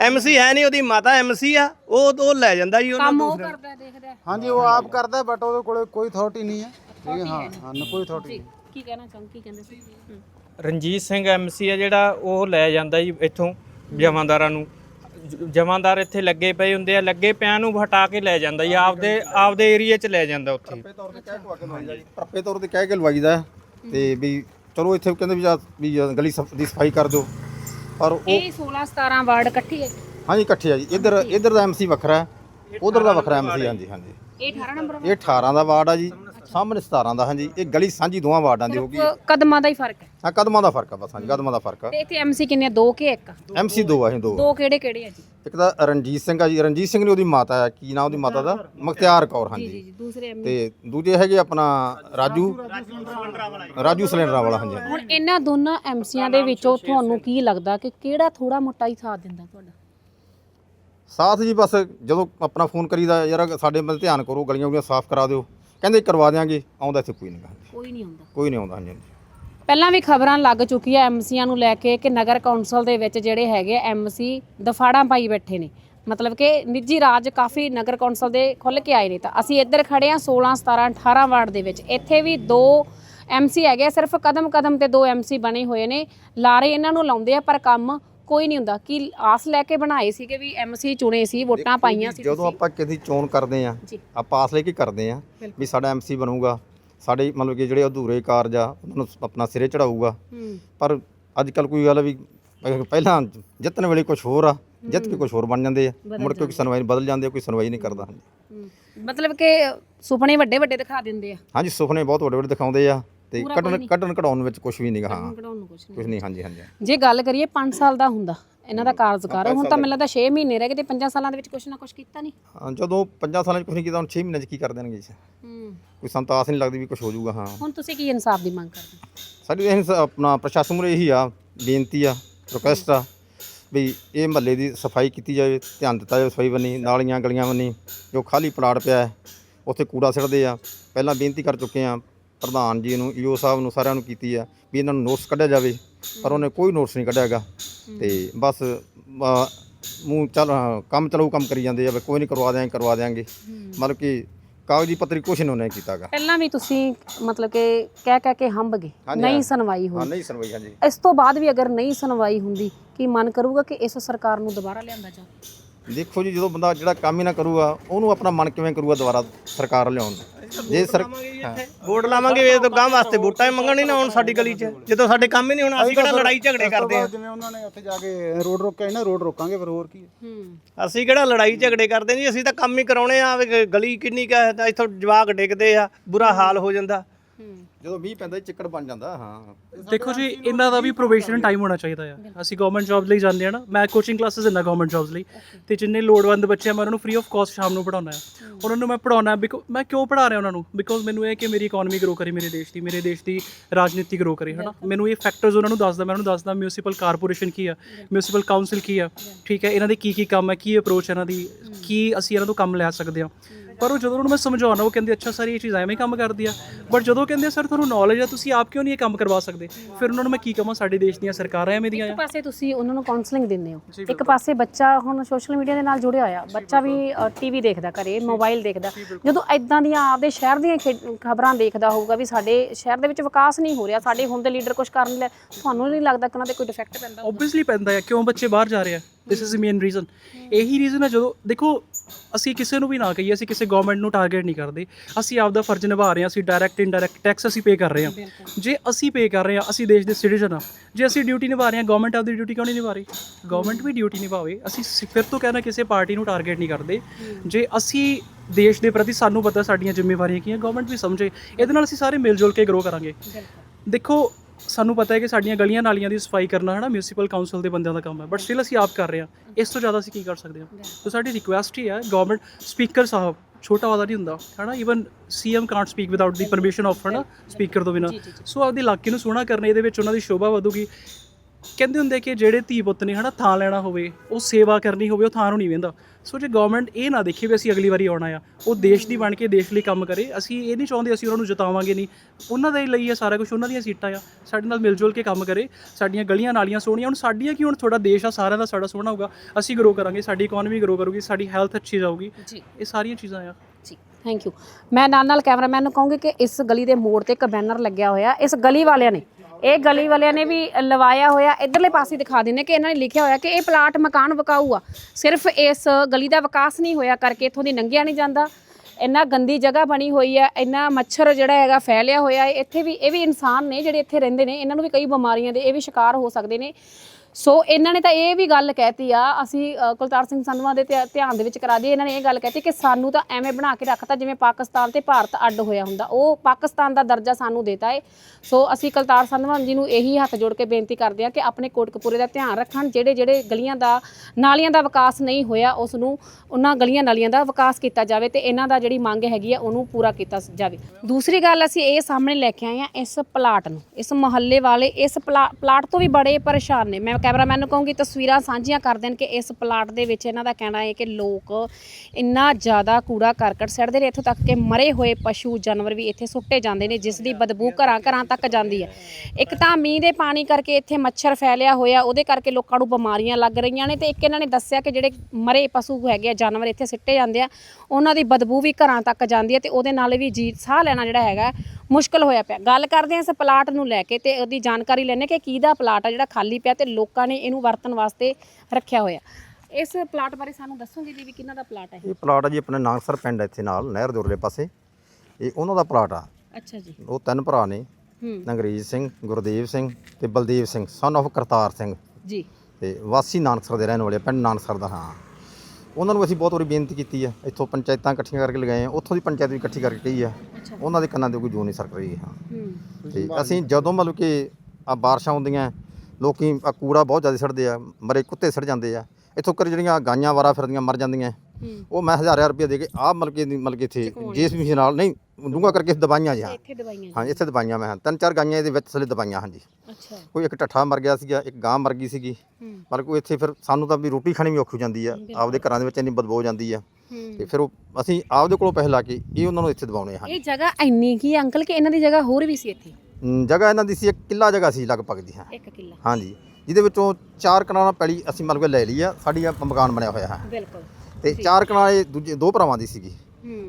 ਐਮਸੀ ਹੈ ਨਹੀਂ ਉਹਦੀ ਮਾਤਾ ਐਮਸੀ ਆ ਉਹ ਉਹ ਲੈ ਜਾਂਦਾ ਜੀ ਕੰਮ ਉਹਨੂੰ ਉਹ ਕਰਦਾ ਦੇਖਦਾ। ਹਾਂਜੀ ਉਹ ਆਪ ਕਰਦਾ ਬਟ ਉਹਦੇ ਕੋਲੇ ਕੋਈ ਅਥਾਰਟੀ ਨਹੀਂ ਹੈ। ਠੀਕ ਹੈ ਹਾਂ ਹਾਂ ਨਾ ਕੋਈ ਅਥਾਰਟੀ ਜੀ। ਕੀ ਕਹਿਣਾ ਚਾਹੁੰ ਕੀ ਕਹਿੰਦੇ ਸੀ? ਹੂੰ। ਰਣਜੀਤ ਸਿੰਘ ਐਮਸੀ ਆ ਜਿਹੜਾ ਉਹ ਲੈ ਜਾਂਦਾ ਜੀ ਇੱਥੋਂ ਜਮਾਦਾਰਾਂ ਨੂੰ। ਜ- ਜਮਾਦਾਰ ਇੱਥੇ ਲੱਗੇ ਪਏ ਹੁੰਦੇ ਆ ਲੱਗੇ ਪਿਆਂ ਨੂੰ ਹਟਾ ਕੇ ਲੈ ਜਾਂਦਾ ਜੀ ਆਪਦੇ ਆਪਦੇ ਏਰੀਆ 'ਚ ਲੈ ਜਾਂਦਾ ਉੱਥੇ। ਟੱਪੇ ਤੌਰ ਤੇ ਕਹਿ ਕੇ ਲਵਾਈਦਾ ਹੈ ਤੇ ਵੀ ਚਲੋ ਇੱਥੇ ਕਹਿੰਦੇ ਵੀ ਜਾ ਵੀ ਜਾ ਗਲੀ ਸਫ- ਦੀ ਸਫ਼ਾਈ ਕਰ ਦਿਓ। ਪਰ ਉਹ ਇਹ 16 17 ਵਾਰਡ ਇਕੱਠੀ ਹੈ ਹਾਂਜੀ ਇਕੱਠੇ ਆ ਜੀ। ਇੱਧਰ ਇੱਧਰ ਦਾ ਐਮਸੀ ਵੱਖਰਾ ਹੈ ਉਧਰ ਦਾ ਵੱਖਰਾ ਐਮਸੀ ਹਾਂਜੀ ਹਾਂਜੀ। ਇਹ 18 ਨੰਬਰ ਇਹ 18 ਦਾ ਵਾਰਡ ਆ ਜੀ। ਸਾਹਮਣੇ 17 ਦਾ ਹਾਂਜੀ। ਇਹ ਗਲੀ ਸਾਂਝੀ ਦੋਵਾਂ ਵਾਰਡਾਂ ਦੀ ਹੋਗੀ ਵਾਰਡ ਕਦਮਾਂ ਦਾ ਹੀ ਫ਼ਰਕ ਹੈ। ਆ ਕਦਮਾਂ ਦਾ ਫ਼ਰਕ ਆ ਬਸ ਹਾਂਜੀ ਕਦਮਾਂ ਦਾ ਫ਼ਰਕ ਆ। ਤੇ ਇੱਥੇ ਐਮਸੀ ਕਿੰਨੇ ਆ? ਦੋ ਕਿ ਇੱਕ ਐਮਸੀ ਦੋ ਆ ਇਹ ਦੋ। ਦੋ ਕਿਹੜੇ ਕਿਹੜੇ ਆ ਜੀ? ਇੱਕ ਤਾਂ ਰਣਜੀਤ ਸਿੰਘ ਆ ਜੀ। ਰਣਜੀਤ ਸਿੰਘ ਨੇ ਉਹਦੀ ਮਾਤਾ ਆ ਕੀ ਨਾਮ ਉਹਦੀ ਮਾਤਾ ਦਾ? ਮੁਖਤਿਆਰ ਕੌਰ। ਜੀ ਹਾਂਜੀ। ਜੀ ਦੂਸਰੇ ਐਮ ਤੇ ਦੂਜੇ ਹੈਗੇ ਆਪਣਾ ਰਾਜੂ। ਰਾਜੂ ਸਿਲੰਡਰਾਂ ਵਾਲਾ ਹਾਂਜੀ। ਹੁਣ ਇਹਨਾਂ ਦੋਨਾਂ ਐਮਸੀਆਂ ਦੇ ਵਿੱਚੋਂ ਤੁਹਾਨੂੰ ਕੀ ਲੱਗਦਾ ਕਿ ਕਿਹੜਾ ਥੋੜਾ ਮੋਟਾ ਹੀ ਸਾਥ ਦਿੰਦਾ ਤੁਹਾਡਾ? ਸਾਥ ਜੀ ਬਸ ਜਦੋਂ ਆਪਣਾ ਫੋਨ ਕਰੀਦਾ ਯਾਰ ਸਾਡੇ ਵੱਲ ਧਿਆਨ ਕਰੋ ਗਲੀਆਂ ਗੁਲੀਆਂ ਸਾਫ਼ ਕਰਾ ਦਿਓ। ਕਹਿੰਦੇ ਕਰਵਾ ਦਿਆਂਗੇ ਆਉਂਦਾ ਇੱਥੇ ਕੋਈ ਨਹੀਂ ਗਾ। ਕੋਈ ਨਹੀਂ ਆਉਂਦਾ। ਕੋਈ ਨਹੀਂ ਆਉਂਦਾ ਹਾਂਜੀ ਹਾਂਜੀ। ਪਹਿਲਾਂ ਵੀ ਖਬਰਾਂ ਲੱਗ ਚੁੱਕੀਆਂ ਐਮਸੀਆਂ ਨੂੰ ਲੈ ਕੇ ਕਿ ਨਗਰ ਕੌਂਸਲ ਦੇ ਵਿੱਚ ਜਿਹੜੇ ਹੈਗੇ ਐਮਸੀ ਦਫਾੜਾਂ ਪਾਈ ਬੈਠੇ ਨੇ। ਮਤਲਬ ਕਿ ਨਿੱਜੀ ਰਾਜ ਕਾਫੀ ਨਗਰ ਕੌਂਸਲ ਦੇ ਖੁੱਲ ਕੇ ਆਏ ਨੇ ਤਾਂ ਅਸੀਂ ਇੱਧਰ ਖੜੇ ਆ 16 17 18 ਵਾਰਡ ਦੇ ਵਿੱਚ। ਇੱਥੇ ਵੀ ਦੋ ਐਮਸੀ ਹੈਗੇ ਆ, ਸਿਰਫ ਕਦਮ ਕਦਮ ਤੇ ਦੋ ਐਮਸੀ ਬਣੇ ਹੋਏ ਨੇ। ਲਾਰੇ ਇਹਨਾਂ ਨੂੰ ਲਾਉਂਦੇ ਆ ਪਰ ਕੰਮ ਕੋਈ ਨਹੀਂ ਹੁੰਦਾ ਕਿ ਆਸ ਲੈ ਕੇ ਬਣਾਏ ਸੀਗੇ ਵੀ ਐਮਸੀ ਚੁਣੇ ਸੀ ਵੋਟਾਂ ਪਾਈਆਂ ਸੀ ਜਦੋਂ ਆਪਾਂ ਕਿਸੇ ਦੀ ਚੋਣ ਕਰਦੇ ਆ ਜੀ। ਆਪਾਂ ਆਸ ਲੈ ਕੇ ਕਰਦੇ ਆ ਵੀ ਸਾਡਾ ਐਮਸੀ ਬਣੂਗਾ ਸਾਡੇ ਮਤਲਬ ਕਿ ਜਿਹੜੇ ਅਧੂਰੇ ਕਾਰਜ ਆ ਉਹਨਾਂ ਨੂੰ ਆਪਣਾ ਸਿਰੇ ਚੜਾਊਗਾ। ਹੂੰ। ਪਰ ਅੱਜ ਕੱਲ ਕੋਈ ਗੱਲ ਵੀ ਅਹ ਪਹਿਲਾਂ ਜਿੱਤਣ ਵੇਲੇ ਕੁਝ ਹੋਰ ਆ ਜਿੱਤ ਕੇ ਕੁਝ ਹੋਰ ਬਣ ਜਾਂਦੇ ਆ ਮੁੜ ਕੇ ਕੋਈ ਸੁਣਵਾਈ ਬਦਲ ਜਾਂਦੇ ਆ ਕੋਈ ਸੁਣਵਾਈ ਨਹੀਂ ਕਰਦਾ। ਹੂੰ। ਮਤਲਬ ਕਿ ਸੁਪਨੇ ਵੱਡੇ ਵੱਡੇ ਦਿਖਾ ਦਿੰਦੇ ਆ। ਹਾਂਜੀ ਸੁਪਨੇ ਬਹੁਤ ਵੱਡੇ ਵੱਡੇ ਦਿਖਾਉਂਦੇ ਆ। ਤੇ ਕੱਢਣ ਕੱਢਣ ਕਢਾਉਣ ਵਿੱਚ ਕੁਝ ਵੀ ਨਹੀਂਗਾ ਹਾਂ। ਕਢਾਉਣ ਨੂੰ ਕੁਛ ਨਹੀਂ। ਕੁਝ ਨਹੀਂ ਹਾਂਜੀ ਹਾਂਜੀ। ਜੇ ਗੱਲ ਕਰੀਏ 5 ਸਾਲ ਦਾ ਹੁੰਦਾ ਇਹਨਾਂ ਦਾ ਕਾਰਜਕਾਲ ਹੁਣ ਤਾਂ ਮੈਨੂੰ ਲੱਗਦਾ 6 ਮਹੀਨੇ ਰਹਿ ਗਏ ਤੇ 5 ਸਾਲਾਂ ਦੇ ਵਿੱਚ ਕੁਛ ਨਾ ਕੁਛ ਕੀਤਾ ਨਹੀਂ। ਹਾਂ, ਜਦੋਂ 5 ਸਾਲਾਂ 'ਚ ਕੁਝ ਨਹੀਂ ਕੀਤਾ ਹੁਣ 6 ਮਹੀਨਿਆਂ 'ਚ ਕੀ ਕਰ ਦੇਣਗੇ ਜੀ? ਹੂੰ। ਕੋਈ ਸਾਨੂੰ ਤਾਂ ਆਸ ਨਹੀਂ ਲੱਗਦੀ ਵੀ ਕੁਝ ਹੋ ਜਾਊਗਾ ਹਾਂ। ਹੁਣ ਤੁਸੀਂ ਕੀ ਇਨਸਾਫ ਦੀ ਮੰਗ ਕਰਦੇ ਹੋ? ਸਾਡੀ ਇਹ ਸ- ਆਪਣਾ ਪ੍ਰਸ਼ਾਸਨ ਮੁਰੇ ਇਹੀ ਆ ਬੇਨਤੀ ਆ ਰਿਕੁਐਸਟ ਆ ਵੀ ਇਹ ਮਹੱਲੇ ਦੀ ਸਫ਼ਾਈ ਕੀਤੀ ਜਾਵੇ ਧਿਆਨ ਦਿੱਤਾ ਜਾਵੇ ਸਫ਼ਾਈ ਬੰਨੀ ਨਾਲੀਆਂ ਗਲੀਆਂ ਬੰਨੀ ਜੋ ਖਾਲੀ ਪਲਾਟ ਪਿਆ ਹੈ ਉੱਥੇ ਕੂੜਾ ਸਿੱਟਦੇ ਆ। ਪਹਿਲਾਂ ਬੇਨਤੀ ਕਰ ਚੁੱਕੇ ਆ ਪ੍ਰਧਾਨ ਜੀ ਨੂੰ ਈਓ ਸਾਹਿਬ ਨੂੰ ਸਾਰਿਆਂ ਨੂੰ ਕੀਤੀ ਆ ਵੀ ਇਹਨਾਂ ਨੂੰ ਨੋਟਿਸ ਕੱਢਿਆ ਜਾਵੇ ਪਰ ਉਹਨੇ ਕੋਈ ਨੋਟਿਸ ਨਹੀਂ ਕੱਢਿਆ ਹੈਗਾ। ਤੇ ਬਸ ਮੂੰਹ ਚੱਲ ਕੰਮ ਚਲਾਊ ਕੰਮ ਕਰੀ ਜਾਂਦੇ ਆ ਵੀ ਕੋਈ ਨਹੀਂ ਕਰਵਾ ਦਿਆਂਗੇ ਕਰਵਾ ਦਿਆਂਗੇ। ਮਤਲਬ ਕਿ ਕਾਗਜ਼ੀ ਪੱਤਰੀ ਕੁਛ ਨਹੀਂ ਉਹਨੇ ਕੀਤਾਗਾ ਪਹਿਲਾਂ ਵੀ ਤੁਸੀਂ ਮਤਲਬ ਕਿ ਕਹਿ ਕਹਿ ਕੇ ਹੰਬ ਗਏ ਹਾਂਜੀ, ਨਹੀਂ ਹਾਂ। ਸੁਣਵਾਈ ਹਾਂ ਹੋਈ। ਨਹੀਂ ਸੁਣਵਾਈ ਹਾਂਜੀ। ਇਸ ਤੋਂ ਬਾਅਦ ਵੀ ਅਗਰ ਨਹੀਂ ਸੁਣਵਾਈ ਹੁੰਦੀ ਕੀ ਮਨ ਕਰੂਗਾ ਕਿ ਇਸ ਸਰਕਾਰ ਨੂੰ ਦੁਬਾਰਾ ਲਿਆਂਦਾ ਜਾਵੇ? ਦੇਖੋ ਜੀ ਜਦੋਂ ਬੰਦਾ ਜਿਹੜਾ ਕੰਮ ਹੀ ਨਾ ਕਰੂਗਾ ਉਹਨੂੰ ਆਪਣਾ ਮਨ ਕਿਵੇਂ ਕਰੂਗਾ ਦੁਬਾਰਾ ਸਰਕਾਰ ਲਿਆਉਣ ਨੂੰ ਜੇ ਸਰ ਵੋਟ ਲਾਵਾਂਗੇ ਇਹ ਤਾਂ ਗਾਂ ਵਾਸਤੇ ਵੋਟਾਂ ਹੀ ਮੰਗਣ ਨਾ ਆਉਣ ਸਾਡੀ ਗਲੀ 'ਚ। ਜਦੋਂ ਸਾਡੇ ਕੰਮ ਹੀ ਨਹੀਂ ਹੋਣਾ ਅਸੀਂ ਕਿਹੜਾ ਲੜਾਈ ਝਗੜੇ ਕਰਦੇ ਆ? ਜਿਵੇਂ ਉਹਨਾਂ ਨੇ ਉੱਥੇ ਜਾ ਕੇ ਰੋਡ ਰੋਕਿਆ ਨਾ ਰੋਡ ਰੋਕਾਂਗੇ ਫਿਰ ਹੋਰ ਕੀ ਅਸੀਂ ਕਿਹੜਾ ਲੜਾਈ ਝਗੜੇ ਕਰਦੇ ਜੀ ਅਸੀਂ ਤਾਂ ਕੰਮ ਹੀ ਕਰਾਉਣੇ ਆ ਗਲੀ ਕਿੰਨੀ ਕਾ ਇੱਥੋਂ ਜਵਾਕ ਡਿੱਗਦੇ ਆ ਬੁਰਾ ਹਾਲ ਹੋ ਜਾਂਦਾ। ਜਦੋਂ ਮੀਂਹ ਪੈਂਦਾ ਚਿੱਕੜ ਬਣ ਜਾਂਦਾ ਹਾਂ। ਦੇਖੋ ਜੀ ਇਹਨਾਂ ਦਾ ਵੀ ਪ੍ਰੋਬੇਸ਼ਨ ਟਾਈਮ ਹੋਣਾ ਚਾਹੀਦਾ ਆ। ਅਸੀਂ ਗਵਰਨਮੈਂਟ ਜੌਬ ਲਈ ਜਾਂਦੇ ਆ ਨਾ। ਮੈਂ ਕੋਚਿੰਗ ਕਲਾਸਿਸ ਦਿੰਦਾ ਗਵਰਨਮੈਂਟ ਜੌਬਸ ਲਈ। ਤੇ ਜਿੰਨੇ ਲੋੜਵੰਦ ਬੱਚੇ ਆ ਮੈਂ ਉਹਨਾਂ ਨੂੰ ਫ੍ਰੀ ਆਫ ਕਾਸਟ ਸ਼ਾਮ ਨੂੰ ਪੜਾਉਣਾ ਆ। ਉਹਨਾਂ ਨੂੰ ਮੈਂ ਪੜਾਉਣਾ ਬਿਕੋ ਮੈਂ ਕਿਉਂ ਪੜਾ ਰਿਹਾ ਉਹਨਾਂ ਨੂੰ? ਬਿਕੋਜ਼ ਮੈਨੂੰ ਇਹ ਕਿ ਮੇਰੀ ਇਕਨੋਮੀ ਗਰੋ ਕਰੇ ਮੇਰੇ ਦੇਸ਼ ਦੀ ਮੇਰੇ ਦੇਸ਼ ਦੀ ਰਾਜਨੀਤੀ ਗਰੋ ਕਰੇ ਹਨਾ? ਮੈਨੂੰ ਇਹ ਫੈਕਟਰਸ ਉਹਨਾਂ ਨੂੰ ਦੱਸਦਾ ਮੈਂ ਉਹਨਾਂ ਨੂੰ ਦੱਸਦਾ ਮਿਊਨਿਸਪਲ ਕਾਰਪੋਰੇਸ਼ਨ ਕੀ ਆ ਮਿਊਨਿਸਪਲ ਕਾਉਂਸਲ ਕੀ ਆ ਠੀਕ ਹੈ? ਇਹਨਾਂ ਦੀ ਕੀ ਕੀ ਕੰਮ ਹੈ ਕੀ ਅਪਰੋਚ ਇਹਨਾਂ ਦੀ ਕੀ ਅਸੀਂ ਇਹਨਾਂ ਤੋਂ ਕੰਮ ਲੈ ਸਕਦੇ ਹਾਂ। ਪਰ ਉਹ ਜਦੋਂ ਉਹਨਾਂ ਨੂੰ ਮੈਂ ਸਮਝਾਉਣਾ ਉਹ ਕਹਿੰਦੇ ਅੱਛਾ ਸਰ ਇਹ ਚੀਜ਼ ਐਵੇਂ ਕੰਮ ਕਰਦੀ ਆ। ਬਟ ਜਦੋਂ ਕਹਿੰਦੇ ਸਰ ਤੁਹਾਨੂੰ ਨੌਲੇਜ ਆ ਤੁਸੀਂ ਆਪ ਕਿਉਂ ਨਹੀਂ ਇਹ ਕੰਮ ਕਰਵਾ ਸਕਦੇ? ਫਿਰ ਉਹਨਾਂ ਨੂੰ ਮੈਂ ਕੀ ਕਹਾਂ ਸਾਡੇ ਦੇਸ਼ ਦੀਆਂ ਸਰਕਾਰਾਂ ਐਵੇਂ ਦੀਆਂ ਇੱਕ ਪਾਸੇ ਤੁਸੀਂ ਉਹਨਾਂ ਨੂੰ ਕਾਉਂਸਲਿੰਗ ਦਿੰਦੇ ਹੋ। ਇੱਕ ਪਾਸੇ ਬੱਚਾ ਹੁਣ ਸੋਸ਼ਲ ਮੀਡੀਆ ਦੇ ਨਾਲ ਜੁੜਿਆ ਹੋਇਆ। ਬੱਚਾ ਵੀ ਟੀਵੀ ਦੇਖਦਾ ਘਰੇ ਮੋਬਾਈਲ ਦੇਖਦਾ। ਜਦੋਂ ਐਦਾਂ ਦੀਆਂ ਆਪਦੇ ਸ਼ਹਿਰ ਦੀਆਂ ਖਬਰਾਂ ਦੇਖਦਾ ਹੋਊਗਾ ਵੀ ਸਾਡੇ ਸ਼ਹਿਰ ਦੇ ਵਿੱਚ ਵਿਕਾਸ ਨਹੀਂ ਹੋ ਰਿਹਾ ਸਾਡੇ ਹੁਣ ਦੇ ਲੀਡਰ ਕੁਝ ਕਰਨ ਲੈ ਤੁਹਾਨੂੰ ਨਹੀਂ ਲੱਗਦਾ ਕਿ ਉਹਨਾਂ ਤੇ ਕੋਈ ਡਿਫੈਕਟ ਪੈਂਦਾ ਆਬਵੀਅਸਲੀ ਪੈਂਦਾ ਹੈ ਕਿਉਂ ਬੱਚੇ ਬਾਹਰ ਜਾ ਰਹੇ ਆ? ਦਿਸ ਇਜ਼ ਮੇਨ ਰੀਜ਼ਨ ਇਹੀ ਰੀਜ਼ਨ ਹੈ ਜਦੋਂ ਦੇਖੋ ਅਸੀਂ ਕਿਸੇ ਨੂੰ ਵੀ ਨਾ ਕਹੀਏ ਅਸੀਂ ਕਿਸੇ ਗਵਰਨਮੈਂਟ ਨੂੰ ਟਾਰਗੇਟ ਨਹੀਂ ਕਰਦੇ ਅਸੀਂ ਆਪਦਾ ਫਰਜ਼ ਨਿਭਾ ਰਹੇ ਹਾਂ ਅਸੀਂ ਡਾਇਰੈਕਟ ਇਨਡਾਇਰੈਕਟ ਟੈਕਸ ਅਸੀਂ ਪੇ ਕਰ ਰਹੇ ਹਾਂ। ਜੇ ਅਸੀਂ ਪੇ ਕਰ ਰਹੇ ਹਾਂ ਅਸੀਂ ਦੇਸ਼ ਦੇ ਸਿਟੀਜ਼ਨ ਆ ਜੇ ਅਸੀਂ ਡਿਊਟੀ ਨਿਭਾ ਰਹੇ ਹਾਂ ਗਵਰਨਮੈਂਟ ਆਪਦੀ ਡਿਊਟੀ ਕਿਉਂ ਨਹੀਂ ਨਿਭਾ ਰਹੀ? ਗਵਰਨਮੈਂਟ ਵੀ ਡਿਊਟੀ ਨਿਭਾਵੇ। ਅਸੀਂ ਸ- ਫਿਰ ਤੋਂ ਕਹਿਣਾ ਕਿਸੇ ਪਾਰਟੀ ਨੂੰ ਟਾਰਗੇਟ ਨਹੀਂ ਕਰਦੇ। ਜੇ ਅਸੀਂ ਦੇਸ਼ ਦੇ ਪ੍ਰਤੀ ਸਾਨੂੰ ਪਤਾ ਸਾਡੀਆਂ ਜ਼ਿੰਮੇਵਾਰੀਆਂ ਕੀ ਹੈ ਗਵਰਨਮੈਂਟ ਵੀ ਸਮਝੇ। ਇਹਦੇ ਨਾਲ ਅਸੀਂ ਸਾਰੇ ਮਿਲ ਜੁਲ ਕੇ ਗਰੋ ਕਰਾਂਗੇ। ਦੇਖੋ ਸਾਨੂੰ ਪਤਾ ਹੈ ਕਿ ਸਾਡੀਆਂ ਗਲੀਆਂ ਨਾਲੀਆਂ ਦੀ ਸਫ਼ਾਈ ਕਰਨਾ ਹੈ ਨਾ ਮਿਊਨਿਸਪਲ ਕਾਉਂਸਲ ਦੇ ਬੰਦਿਆਂ ਦਾ ਕੰਮ ਹੈ। ਬਟ ਸਟਿਲ ਅਸੀਂ ਆਪ ਕਰ ਰਹੇ ਹਾਂ। ਇਸ ਤੋਂ ਜ਼ਿਆਦਾ ਅਸੀਂ ਕੀ ਕਰ ਸਕਦੇ ਹਾਂ? ਸੋ ਸਾਡੀ ਰਿਕੁਐਸਟ ਹੀ ਹੈ ਗਵਰਨਮੈਂਟ ਸਪੀਕਰ ਸਾਹਿਬ ਛੋਟਾ ਅਹੁਦਾ ਨਹੀਂ ਹੁੰਦਾ ਹੈ ਨਾ even CM can't speak without the permission of ਹੈ ਨਾ ਸਪੀਕਰ ਤੋਂ ਬਿਨਾ। ਸੋ ਆਪਦੇ ਇਲਾਕੇ ਨੂੰ ਸੋਹਣਾ ਕਰਨੇ ਇਹਦੇ ਵਿੱਚ ਉਹਨਾਂ ਦੀ ਸ਼ੋਭਾ ਵਧੂਗੀ। ਕਹਿੰਦੇ ਹੁੰਦੇ ਕਿ ਜਿਹੜੇ ਧੀ ਪੁੱਤ ਨੇ ਹਨਾ ਥਾਂ ਲੈਣਾ ਹੋਵੇ ਉਹ ਸੇਵਾ ਕਰਨੀ ਹੋਵੇ ਉਹ ਥਾਂ ਨੂੰ ਨਹੀਂ ਵੇਂਦਾ। ਸੋ ਜੇ ਗਵਰਨਮੈਂਟ ਇਹ ਨਾ ਦੇਖੇ ਵੀ ਅਸੀਂ ਅਗਲੀ ਵਾਰੀ ਆਉਣਾ ਆ ਉਹ ਦੇਸ਼ ਦੀ ਬਣ ਕੇ ਦੇਸ਼ ਲਈ ਕੰਮ ਕਰੇ ਅਸੀਂ ਇਹ ਨਹੀਂ ਚਾਹੁੰਦੇ ਅਸੀਂ ਉਹਨਾਂ ਨੂੰ ਜਿਤਾਵਾਂਗੇ ਨਹੀਂ। ਉਹਨਾਂ ਦੇ ਲਈ ਹੈ ਸਾਰਾ ਕੁਝ ਉਹਨਾਂ ਦੀਆਂ ਸੀਟਾਂ ਆ ਸਾਡੇ ਨਾਲ ਮਿਲ ਜੁਲ ਕੇ ਕੰਮ ਕਰੇ ਸਾਡੀਆਂ ਗਲੀਆਂ ਨਾਲੀਆਂ ਸੋਹਣੀਆਂ ਹੁਣ ਸਾਡੀਆਂ ਕੀ ਹੁਣ ਥੋੜਾ ਦੇਸ਼ ਆ ਸਾਰਿਆਂ ਦਾ ਸਾਡਾ ਸੋਹਣਾ ਹੋਊਗਾ ਅਸੀਂ ਗਰੋ ਕਰਾਂਗੇ ਸਾਡੀ ਇਕਨੋਮੀ ਗਰੋ ਕਰੂਗੀ ਸਾਡੀ ਹੈਲਥ ਅੱਛੀ ਜਾਊਗੀ। ਇਹ ਸਾਰੀਆਂ ਚੀਜ਼ਾਂ ਆ। ਜੀ ਥੈਂਕ ਯੂ ਮੈਂ ਨਾਲ ਨਾਲ ਕੈਮਰਾਮੈਨ ਨੂੰ ਕਹੂੰਗੀ ਕਿ ਇਸ ਗਲੀ ਦੇ ਮੋੜ ਤੇ ਇੱਕ ਬੈਨਰ ਲੱਗਿਆ ਹੋਇਆ ਇਸ ਗਲੀ ਵਾਲਿਆਂ ਨੇ ਇਹ ਗਲੀ ਵਾਲਿਆਂ ਨੇ ਵੀ ਲਵਾਇਆ ਹੋਇਆ, ਇਧਰਲੇ ਪਾਸੇ ਦਿਖਾ ਦਿੰਨੇ ਕਿ ਇਹਨਾਂ ਨੇ ਲਿਖਿਆ ਹੋਇਆ ਕਿ ਇਹ ਪਲਾਟ ਮਕਾਨ ਵਿਕਾਊ ਆ। ਸਿਰਫ ਇਸ ਗਲੀ ਦਾ ਵਿਕਾਸ ਨਹੀਂ ਹੋਇਆ ਕਰਕੇ ਇੱਥੋਂ ਦੀ ਲੰਘਿਆ ਨਹੀਂ ਜਾਂਦਾ। ਇੰਨਾ ਗੰਦੀ ਜਗ੍ਹਾ ਬਣੀ ਹੋਈ ਹੈ ਇੰਨਾ ਮੱਛਰ ਜਿਹੜਾ ਹੈਗਾ ਫੈਲਿਆ ਹੋਇਆ ਹੈ। ਇੱਥੇ ਵੀ ਇਹ ਵੀ ਇਨਸਾਨ ਨੇ ਜਿਹੜੇ ਇੱਥੇ ਰਹਿੰਦੇ ਨੇ, ਇਹਨਾਂ ਨੂੰ ਵੀ ਕਈ ਬਿਮਾਰੀਆਂ ਦੇ ਇਹ ਵੀ ਸ਼ਿਕਾਰ ਹੋ ਸਕਦੇ ਨੇ। ਸੋ ਇਹਨਾਂ ਨੇ ਤਾਂ ਇਹ ਵੀ ਗੱਲ ਕਹਿਤੀ ਆ ਅਸੀਂ ਅ, ਕੁਲਤਾਰ ਸਿੰਘ ਸੰਧਵਾ ਦੇ ਧਿਆ- ਧਿਆਨ ਦੇ ਵਿੱਚ ਕਰਾ ਦਈਏ ਇਹਨਾਂ ਨੇ ਇਹ ਗੱਲ ਕਹਿਤੀ ਕਿ ਸਾਨੂੰ ਤਾਂ ਐਵੇਂ ਬਣਾ ਕੇ ਰੱਖਤਾ ਜਿਵੇਂ ਪਾਕਿਸਤਾਨ ਤੇ ਭਾਰਤ ਅੱਡ ਹੋਇਆ ਹੁੰਦਾ। ਉਹ ਪਾਕਿਸਤਾਨ ਦਾ ਦਰਜਾ ਸਾਨੂੰ ਦੇਤਾ ਏ। ਸੋ ਅਸੀਂ ਕੁਲਤਾਰ ਸੰਧਵਾ ਜੀ ਨੂੰ ਇਹੀ ਹੱਥ ਜੋੜ ਕੇ ਬੇਨਤੀ ਕਰਦੇ ਹਾਂ ਕਿ ਆਪਣੇ ਕੋਟਕਪੂਰੇ ਦਾ ਧਿਆਨ ਰੱਖਣ ਜਿਹੜੇ ਜਿਹੜੇ ਗਲੀਆਂ ਦਾ ਨਾਲੀਆਂ ਦਾ ਵਿਕਾਸ ਨਹੀਂ ਹੋਇਆ ਉਸ ਨੂੰ ਉਹਨਾਂ ਗਲੀਆਂ ਨਾਲੀਆਂ ਦਾ ਵਿਕਾਸ ਕੀਤਾ ਜਾਵੇ ਤੇ ਇਹਨਾਂ ਦਾ ਜਿਹੜੀ ਮੰਗ ਹੈਗੀ ਆ ਉਹਨੂੰ ਪੂਰਾ ਕੀਤਾ ਸ- ਜਾਵੇ। ਦੂਸਰੀ ਗੱਲ ਅਸੀਂ ਇਹ ਸਾਹਮਣੇ ਲੈ ਕੇ ਆਏ ਆ ਇਸ ਪਲਾਟ ਨੂੰ ਇਸ ਮੁਹੱਲੇ ਵਾਲੇ ਇਸ ਪਲਾ- ਪਲਾਟ ਤੋਂ ਵੀ ਬੜੇ ਪਰੇਸ਼ਾਨ ਨੇ। ਮੈਂ ਕੈਮਰਾਮੈਨ ਨੂੰ ਕਹੂੰਗੀ, ਤਸਵੀਰਾਂ ਸਾਂਝੀਆਂ ਕਰ ਦੇਣ ਕਿ ਇਸ ਪਲਾਟ ਦੇ ਵਿੱਚ ਇਹਨਾਂ ਦਾ ਕਹਿਣਾ ਹੈ ਕਿ ਲੋਕ ਇੰਨਾ ਜ਼ਿਆਦਾ ਕੂੜਾ ਕਰਕਟ ਸੜਦੇ ਨੇ, ਇੱਥੋਂ ਤੱਕ ਕਿ ਮਰੇ ਹੋਏ ਪਸ਼ੂ ਜਾਨਵਰ ਵੀ ਇੱਥੇ ਸੁੱਟੇ ਜਾਂਦੇ ਨੇ, ਜਿਸ ਦੀ ਬਦਬੂ ਘਰਾਂ ਘਰਾਂ ਤੱਕ ਜਾਂਦੀ ਹੈ। ਇੱਕ ਤਾਂ ਮੀਂਹ ਦੇ ਪਾਣੀ ਕਰਕੇ ਇੱਥੇ ਮੱਛਰ ਫੈਲਿਆ ਹੋਇਆ, ਉਹਦੇ ਕਰਕੇ ਲੋਕਾਂ ਨੂੰ ਬਿਮਾਰੀਆਂ ਲੱਗ ਰਹੀਆਂ ਨੇ ਤੇ ਇੱਕ ਇਹਨਾਂ ਨੇ ਦੱਸਿਆ ਕਿ ਜਿਹੜੇ ਮਰੇ ਪਸ਼ੂ ਹੈਗੇ ਆ, ਜਾਨਵਰ ਇੱਥੇ ਸਿੱਟੇ ਜਾਂਦੇ ਆ, ਉਹਨਾਂ ਦੀ ਬਦਬੂ ਵੀ ਘਰਾਂ ਤੱਕ ਜਾਂਦੀ ਹੈ ਤੇ ਉਹਦੇ ਨਾਲ ਵੀ ਜੀ ਸਾਹ ਲੈਣਾ ਜਿਹੜਾ ਹੈਗਾ ਮੁਸ਼ਕਲ ਹੋਇਆ ਪਿਆ। ਗੱਲ ਕਰਦੇ ਆ ਇਸ ਪਲਾਟ ਨੂੰ ਲੈ ਕੇ ਤੇ ਉਹਦੀ ਜਾਣਕਾਰੀ ਲੈਣੇ ਕਿ ਕਿਹਦਾ ਪਲਾਟ ਆ ਜਿਹੜਾ ਖਾਲੀ ਪਿਆ ਤੇ ਲੋਕਾਂ ਨੇ ਇਹਨੂੰ ਵਰਤਣ ਵਾਸਤੇ ਰੱਖਿਆ ਹੋਇਆ। ਇਸ ਪਲਾਟ ਬਾਰੇ ਸਾਨੂੰ ਦੱਸੋਗੇ ਜੀ ਵੀ ਕਿਹਨਾਂ ਦਾ ਪਲਾਟ ਹੈ ਇਹ? ਪਲਾਟ ਆ ਜੀ ਆਪਣੇ ਨਾਂਗਸਰ ਪਿੰਡ ਇੱਥੇ ਨਾਲ ਨਹਿਰ ਦੇ ਉਰਲੇ ਪਾਸੇ। ਇਹ ਉਹਨਾਂ ਦਾ ਪਲਾਟ ਆ। ਅੱਛਾ ਜੀ। ਉਹ ਤਿੰਨ ਭਰਾ ਨੇ। ਹੂੰ। ਅੰਗਰੇਜ਼ ਸਿੰਘ ਗੁਰਦੇਵ ਸਿੰਘ ਤੇ ਬਲਦੇਵ ਸਿੰਘ ਸਨ of ਕਰਤਾਰ ਸਿੰਘ। ਜੀ। ਤੇ ਵਾਸੀ ਨਾਨਕਸਰ ਦੇ ਰਹਿਣ ਵਾਲੇ ਪਿੰਡ ਨਾਨਕਸਰ ਦਾ ਹਾਂ। ਉਹਨਾਂ ਨੂੰ ਅਸੀਂ ਬਹੁਤ ਵਾਰੀ ਬੇਨਤੀ ਕੀਤੀ ਆ ਇੱਥੋਂ ਪੰਚਾਇਤਾਂ ਇਕੱਠੀਆਂ ਕਰਕੇ ਲਗਾਏ ਆ ਉੱਥੋਂ ਦੀ ਪੰਚਾਇਤ ਵੀ ਇਕੱਠੀ ਕਰਕੇ ਕਹੀ ਆ। ਅੱਛਾ। ਉਹਨਾਂ ਦੇ ਕੰਨਾਂ ਤੇ ਕੋਈ ਜੂ ਨਹੀਂ ਸਰਕ ਰਹੀ ਹਾਂ। ਹੂੰ। ਤੇ ਅਸੀਂ ਜਦੋਂ ਮਤਲਬ ਕਿ ਆ ਬਾਰਿਸ਼ਾਂ ਆਉਂਦੀਆਂ ਲੋਕੀ ਆ ਕੂੜਾ ਬਹੁਤ ਜ਼ਿਆਦਾ ਸੜਦੇ ਆ ਮਰੇ ਕੁੱਤੇ ਸੜ ਜਾਂਦੇ ਆ। ਇੱਥੋਂ ਕਰ ਜਿਹੜੀਆਂ ਗਾਈਆਂ ਵਾਰਾ ਫਿਰਦੀਆਂ ਮਰ ਜਾਂਦੀਆਂ। ਹੂੰ। ਉਹ ਮੈਂ ਹਜ਼ਾਰ ਰੁਪਏ ਦੇ ਕੇ ਆਹ ਮਤਲਬ ਕਿ ਮਤਲਬ ਕਿ ਇੱਥੇ ਜਿਸ ਮਸ਼ੀਨ ਨਾਲ ਨਹੀਂ ਡੂੰਘਾ ਕਰਕੇ ਦਵਾਈਆਂ ਜੀ ਹਾਂ ਇੱਥੇ ਦਵਾਈਆਂ ਹਾਂ ਇੱਥੇ ਦਵਾਈਆਂ ਮੈਂ ਹਾਂ। ਤਿੰਨ ਚਾਰ ਗਾਈਆਂ ਇਹਦੇ ਵਿੱਚ ਥੱਲੇ ਦਵਾਈਆਂ ਹਾਂਜੀ। ਅੱਛਾ। ਕੋਈ ਇੱਕ ਟੱਠਾ ਮਰ ਗਿਆ ਸੀਗਾ ਇੱਕ ਗਾਂ ਮਰ ਗਈ ਸੀਗੀ। ਪਰ ਕੋਈ ਇੱਥੇ ਫਿਰ ਸਾਨੂੰ ਤਾਂ ਵੀ ਰੋਟੀ ਖਾਣੀ ਵੀ ਔਖੀ ਹੋ ਜਾਂਦੀ ਆ। ਆਪਦੇ ਘਰਾਂ ਦੇ ਵਿੱਚ ਇੰਨੀ ਬਦਬੂ ਹੋ ਜਾਂਦੀ ਆ। ਤੇ ਫਿਰ ਉਹ ਅਸੀਂ ਆਪਦੇ ਕੋਲੋਂ ਪੈਸੇ ਲਾ ਕੇ ਇਹ ਉਹਨਾਂ ਨੂੰ ਇੱਥੇ ਦਵਾਉਣੇ ਹਾਂ ਇਹ ਜਗ੍ਹਾ ਇੰਨੀ ਕੀ ਅੰਕਲ ਕਿ ਇਹਨਾਂ ਦੀ ਜਗ੍ਹਾ ਹੋਰ ਵੀ ਸੀ ਇੱਥੇ? ਜਗ੍ਹਾ ਇਹਨਾਂ ਦੀ ਸੀ ਇੱਕ ਕਿੱਲਾ ਜਗ੍ਹਾ ਸੀ ਲਗਭਗ ਦੀ ਹਾਂ। ਇੱਕ ਕਿੱਲਾ। ਹਾਂਜੀ। ਜਿਹਦੇ ਵਿੱਚੋਂ ਚਾਰ ਕਨਾਲਾਂ ਪੈਲੀ ਅਸੀਂ ਮਤਲਬ ਲੈ ਲਈ ਆ ਸਾਡੀ ਆ ਮਕਾਨ ਬਣਿਆ ਹੋਇਆ ਹੈ। ਬਿਲਕੁਲ। ਤੇ ਚਾਰ ਕਨਾਲੇ ਦੂਜੇ ਦੋ ਭਰਾਵਾਂ ਦੀ ਸੀਗੀ।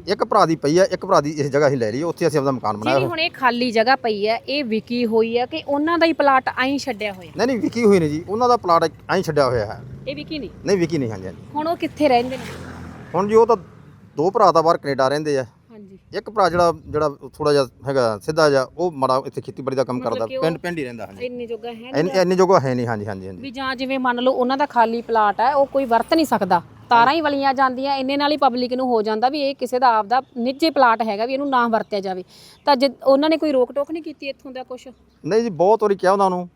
ਇੱਕ ਭਰਾ ਦੀ ਪਈ ਆ ਇੱਕ ਭਰਾ ਦੀ ਇਸ ਜਗ੍ਹਾ ਅਸੀਂ ਲੈ ਲਈ ਉੱਥੇ ਅਸੀਂ ਆਪਦਾ ਮਕਾਨ ਬਣਾਇਆ ਜਿਹੜੀ ਹੁਣ ਇਹ ਖਾਲੀ ਜਗ੍ਹਾ ਪਈ ਹੈ ਇਹ ਵਿਕੀ ਹੋਈ ਹੈ ਕਿ ਉਹਨਾਂ ਦਾ ਹੀ ਪਲਾਟ ਐਂ ਛੱਡਿਆ ਹੋਇਆ? ਨਹੀਂ ਨਹੀਂ ਵਿਕੀ ਹੋਈ ਨੇ ਜੀ ਉਹਨਾਂ ਦਾ ਪਲਾਟ ਐਂ ਛੱਡਿਆ ਹੋਇਆ ਹੈ। ਇਹ ਵਿਕੀ ਨਹੀਂ? ਨਹੀਂ ਵਿਕੀ ਨਹੀਂ ਹਾਂਜੀ ਹਾਂਜੀ। ਹੁਣ ਉਹ ਕਿੱਥੇ ਰਹਿੰਦੇ ਨੇ? ਹੁਣ ਜੀ ਉਹ ਤਾਂ ਦੋ ਭਰਾ ਤਾਂ ਬਾਹਰ ਕੈਨੇਡਾ ਰਹਿੰਦੇ ਆ। ਹਾਂਜੀ। ਇੱਕ ਭਰਾ ਜਿਹੜਾ ਜਿਹੜਾ ਥੋੜਾ ਜਿਹਾ ਹੈਗਾ ਸਿੱਧਾ ਜਿਹਾ ਉਹ ਮਾੜਾ ਇੱਥੇ ਖੇਤੀਬਾੜੀ ਦਾ ਕੰਮ ਕਰਦਾ ਪਿੰਡ ਪਿੰਡ ਹੀ ਰਹਿੰਦਾ ਹਾਂਜੀ। ਇੰਨੀ ਜਗ੍ਹਾ ਹੈ ਨਹੀਂ ਇੰਨੀ ਜਗ੍ਹਾ ਹੈ ਨਹੀਂ ਹਾਂਜੀ ਹਾਂਜੀ ਹਾਂਜੀ। ਵੀ ਜਾਂ ਜਿਵੇਂ ਮੰਨ ਲਓ ਉਹਨਾਂ ਦਾ ਖਾਲੀ ਪਲਾਟ ਹੈ ਉਹ ਕੋਈ ਵਰਤ ਨਹੀਂ ਸਕਦਾ। ਤਾਰਾਂ ਹੀ ਵਲੀਆਂ ਜਾਂਦੀਆਂ ਇੰਨੇ ਨਾਲ ਹੀ ਪਬਲਿਕ ਨੂੰ ਹੋ ਜਾਂਦਾ ਵੀ ਇਹ ਕਿਸੇ ਦਾ ਆਪਦਾ ਨਿੱਜੀ ਪਲਾਟ ਹੈਗਾ ਵੀ ਇਹਨੂੰ ਨਾ ਵਰਤਿਆ ਜਾਵੇ। ਤਾਂ ਜੇ ਉਹਨਾਂ ਨੇ ਕੋਈ ਰੋਕ ਟੋਕ ਨਹੀਂ ਕੀਤੀ ਇੱਥੋਂ ਦਾ ਕੁਝ ਨਹੀਂ ਜੀ ਬਹੁਤ ਵਾਰੀ ਕਿਹਾ ਉਹਨਾਂ ਨੂੰ।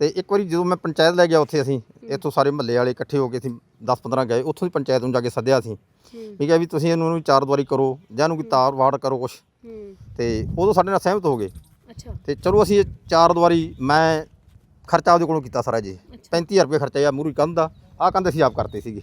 ਤੇ ਇੱਕ ਵਾਰੀ ਜਦੋਂ ਮੈਂ ਪੰਚਾਇਤ ਲੈ ਗਿਆ ਉੱਥੇ ਅਸੀਂ ਇੱਥੋਂ ਸਾਰੇ ਮਹੱਲੇ ਵਾਲੇ ਇਕੱਠੇ ਹੋ ਕੇ ਅਸੀਂ 10-15 ਗਏ ਉੱਥੋਂ ਦੀ ਪੰਚਾਇਤ ਨੂੰ ਜਾ ਕੇ ਸੱਦਿਆ ਸੀ ਵੀ ਕਿਹਾ ਵੀ ਤੁਸੀਂ ਇਹਨੂੰ ਇਹਨੂੰ ਚਾਰ ਦੁਆਰੀ ਕਰੋ ਜਾਂ ਇਹਨੂੰ ਕੋਈ ਤਾਰ ਵਾੜ ਕਰੋ ਕੁਛ। ਹੂੰ। ਤੇ ਉਦੋਂ ਸਾਡੇ ਨਾਲ ਸਹਿਮਤ ਹੋ ਗਏ। ਅੱਛਾ। ਤੇ ਚਲੋ ਅਸੀਂ ਇਹ ਚਾਰ ਦੁਆਰੀ ਮੈਂ ਖਰਚਾ ਉਹਦੇ ਕੋਲੋਂ ਕੀਤਾ ਸਾਰਾ ਜੀ। 35000 ਰੁਪਏ ਖਰਚਾ ਆ ਮੂਰੀ ਕੰਧ ਦਾ ਆਹ ਕੰਧ ਅਸੀਂ ਆਪ ਕਰਤੇ ਸੀਗੇ।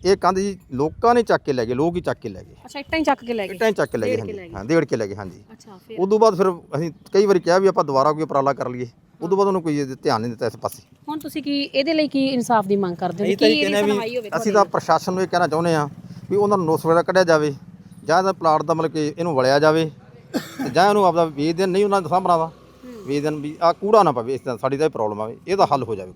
ਇਹ ਕੰਧ ਜੀ ਲੋਕਾਂ ਨੇ ਚੱਕ ਕੇ ਲੈ ਗਏ ਲੋਕ ਹੀ ਚੱਕ ਕੇ ਲੈ ਗਏ। ਅੱਛਾ ਇੱਟਾਂ ਹੀ ਚੱਕ ਕੇ ਲੈ ਗਏ? ਇੱਟਾਂ ਹੀ ਚੱਕ ਕੇ ਲੈ ਗਏ ਹਾਂਜੀ। ਹਾਂ ਡੇਢ ਕੇ ਲੈ ਗਏ ਹਾਂਜੀ। ਅੱਛਾ ਫਿਰ? ਉਦੋਂ ਬਾਅਦ ਫਿਰ ਅਸੀਂ ਕਈ ਵਾਰੀ ਕਿਹਾ ਵੀ ਆਪਾਂ ਦੁਬਾਰਾ ਕੋਈ ਉਪਰਾਲਾ ਕਰ ਲਈਏ। ਉਦੋਂ ਬਾਅਦ ਉਹਨੂੰ ਕੋਈ ਧਿਆਨ ਨਹੀਂ ਦਿੱਤਾ ਇਸ ਪਾਸੇ। ਹੁਣ ਤੁਸੀਂ ਕੀ ਇਹਦੇ ਲਈ ਕੀ ਇਨਸਾਫ ਦੀ ਮੰਗ ਕਰਦੇ ਹੋ? ਅਸੀਂ ਕੀ ਤਾਂ ਇਹ ਸੁਣਵਾਈ ਹੋਵੇ ਅਸੀਂ ਤਾਂ ਪ੍ਰਸ਼ਾਸਨ ਨੂੰ ਇਹ ਕਹਿਣਾ ਚਾਹੁੰਦੇ ਆ ਵੀ ਉਹਨਾਂ ਨੂੰ ਨੋਟਿਸ ਵਗੈਰਾ ਕੱਢਿਆ ਜਾਵੇ ਜਾਂ ਇਹਦਾ ਪਲਾਟ ਦਾ ਮਤਲਬ ਕਿ ਇਹਨੂੰ ਵਲਿਆ ਜਾਵੇ ਤੇ ਜਾਂ ਇਹਨੂੰ ਆਪਦਾ ਵੇਚ ਦੇਣ ਨਹੀਂ ਉਹਨਾਂ ਦਾ ਸਾਹਮਣਾ ਦਾ ਵੇਚ ਦੇਣ ਵੀ ਆ ਕੂੜਾ ਨਾ ਪਵੇ ਇਸ ਤਰ੍ਹਾਂ ਸਾਡੀ ਤਾਂ ਇਹ ਪ੍ਰੋਬਲਮ ਆਵੇ ਇਹਦਾ ਹੱਲ ਹੋ ਜਾਵੇ।